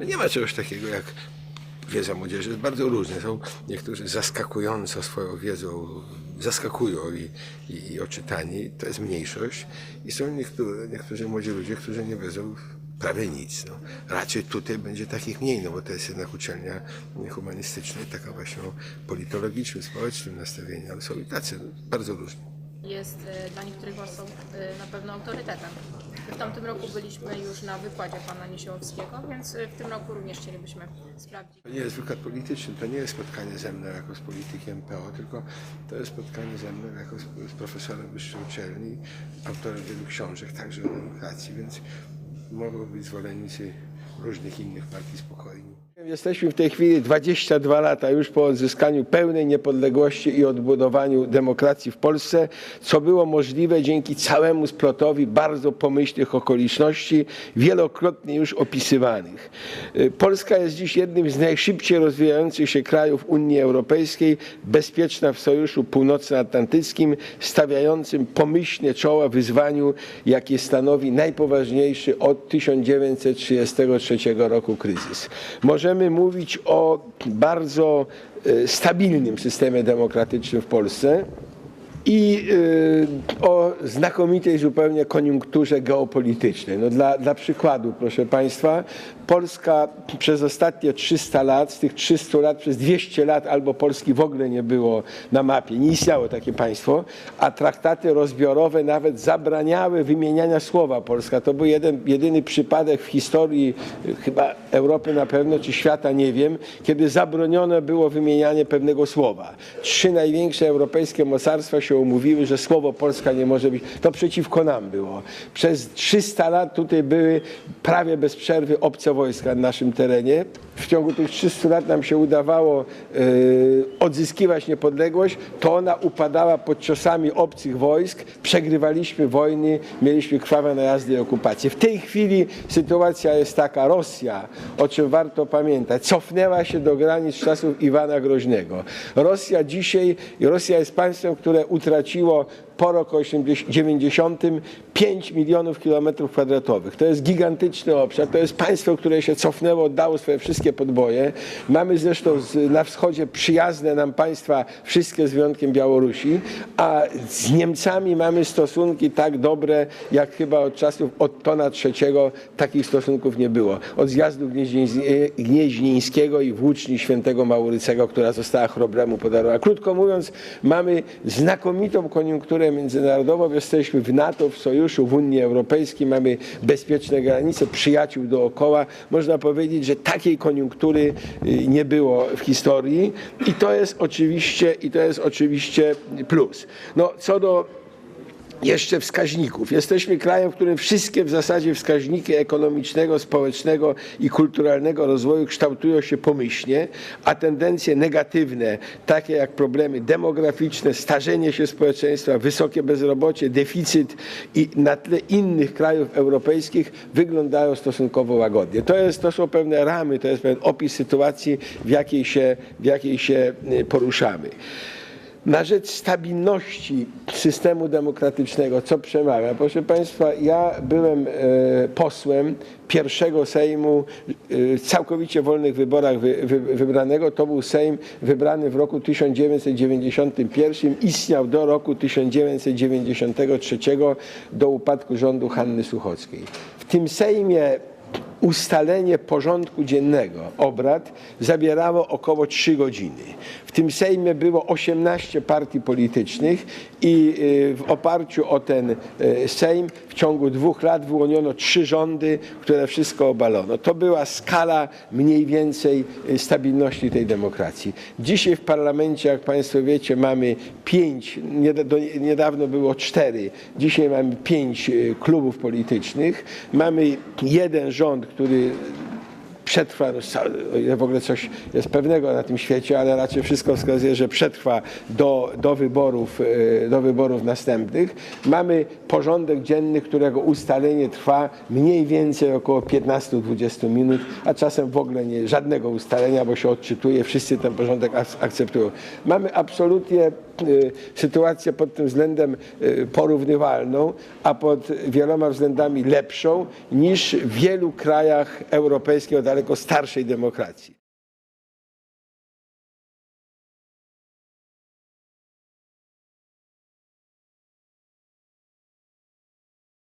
No Nie ma czegoś takiego jak wiedza młodzieży. Jest bardzo różne. Są niektórzy zaskakująco swoją wiedzą zaskakują i, i, i oczytani. To jest mniejszość. I są niektórzy, niektórzy młodzi ludzie, którzy nie wiedzą prawie nic. No. Raczej tutaj będzie takich mniej, no bo to jest jednak uczelnia humanistyczna i taka właśnie o politologicznym, społecznym nastawieniu, ale są i tacy no, bardzo różni. Jest e, dla niektórych osób e, na pewno autorytetem. W tamtym roku byliśmy już na wykładzie pana Niesiołowskiego, więc e, w tym roku również chcielibyśmy sprawdzić. To nie jest wykład polityczny, to nie jest spotkanie ze mną jako z politykiem PO, tylko to jest spotkanie ze mną jako z, profesorem wyższej uczelni, autorem wielu książek, także o demokracji, więc mogą być zwolennicy różnych innych partii spokojni. Jesteśmy w tej chwili 22 lata już po odzyskaniu pełnej niepodległości i odbudowaniu demokracji w Polsce, co było możliwe dzięki całemu splotowi bardzo pomyślnych okoliczności, wielokrotnie już opisywanych. Y, Polska jest dziś jednym z najszybciej rozwijających się krajów Unii Europejskiej, bezpieczna w Sojuszu Północnoatlantyckim, stawiającym pomyślnie czoła wyzwaniu, jakie stanowi najpoważniejszy od 1933 roku kryzys. Możemy mówić o bardzo e, stabilnym systemie demokratycznym w Polsce i y, o znakomitej zupełnie koniunkturze geopolitycznej. No dla, dla przykładu, proszę Państwa, Polska przez ostatnie 300 lat, z tych 300 lat przez 200 lat albo Polski w ogóle nie było na mapie, nie istniało takie państwo, a traktaty rozbiorowe nawet zabraniały wymieniania słowa Polska. To był jeden, jedyny przypadek w historii y, chyba Europy na pewno, czy świata nie wiem, kiedy zabronione było wymienianie pewnego słowa. Trzy największe europejskie mocarstwa się umówiły, że słowo Polska nie może być. To przeciwko nam było. Przez 300 lat tutaj były prawie bez przerwy obce wojska na naszym terenie. W ciągu tych 300 lat nam się udawało yy, odzyskiwać niepodległość, to ona upadała pod ciosami obcych wojsk, przegrywaliśmy wojny, mieliśmy krwawe najazdy i okupację. W tej chwili sytuacja jest taka, Rosja, o czym warto pamiętać, cofnęła się do granic czasów Iwana Groźnego. Rosja dzisiaj, Rosja jest państwem, które utraciło po roku 80 90 5 milionów kilometrów kwadratowych. To jest gigantyczny obszar. To jest państwo, które się cofnęło, oddało swoje wszystkie podboje. Mamy zresztą na wschodzie przyjazne nam państwa, wszystkie z wyjątkiem Białorusi, a z Niemcami mamy stosunki tak dobre, jak chyba od czasów Ottona III takich stosunków nie było. Od zjazdu Gnieźni- Gnieźnieńskiego i włóczni świętego Maurycego, która została chrobremu podarowana. Krótko mówiąc, mamy znakomitą koniunkturę międzynarodową, jesteśmy w NATO, w Sojuszu, w Unii Europejskiej, mamy bezpieczne granice, przyjaciół dookoła. Można powiedzieć, że takiej koniunktury y, nie było w historii i to jest oczywiście, i to jest oczywiście plus. No, co do jeszcze wskaźników. Jesteśmy krajem, w którym wszystkie w zasadzie wskaźniki ekonomicznego, społecznego i kulturalnego rozwoju kształtują się pomyślnie, a tendencje negatywne, takie jak problemy demograficzne, starzenie się społeczeństwa, wysokie bezrobocie, deficyt i na tle innych krajów europejskich wyglądają stosunkowo łagodnie. To, jest, to są pewne ramy, to jest pewien opis sytuacji, w jakiej się, w jakiej się y, poruszamy na rzecz stabilności systemu demokratycznego, co przemawia. Proszę Państwa, ja byłem e, posłem pierwszego Sejmu e, w całkowicie wolnych wyborach wy, wy, wybranego. To był Sejm wybrany w roku 1991, istniał do roku 1993, do upadku rządu Hanny Suchockiej. W tym Sejmie ustalenie porządku dziennego obrad zabierało około 3 godziny. W tym Sejmie było 18 partii politycznych i y, w oparciu o ten y, Sejm w ciągu dwóch lat wyłoniono trzy rządy, które wszystko obalono. To była skala mniej więcej y, stabilności tej demokracji. Dzisiaj w parlamencie, jak Państwo wiecie, mamy pięć, niedawno było cztery, dzisiaj mamy pięć klubów politycznych, mamy jeden rząd, który przetrwa, no, o ile w ogóle coś jest pewnego na tym świecie, ale raczej wszystko wskazuje, że przetrwa do, do, wyborów, e, do wyborów następnych. Mamy porządek dzienny, którego ustalenie trwa mniej więcej około 15-20 minut, a czasem w ogóle nie żadnego ustalenia, bo się odczytuje, wszyscy ten porządek ak- akceptują. Mamy absolutnie sytuację pod tym względem y, porównywalną, a pod wieloma względami lepszą niż w wielu krajach europejskich o daleko starszej demokracji.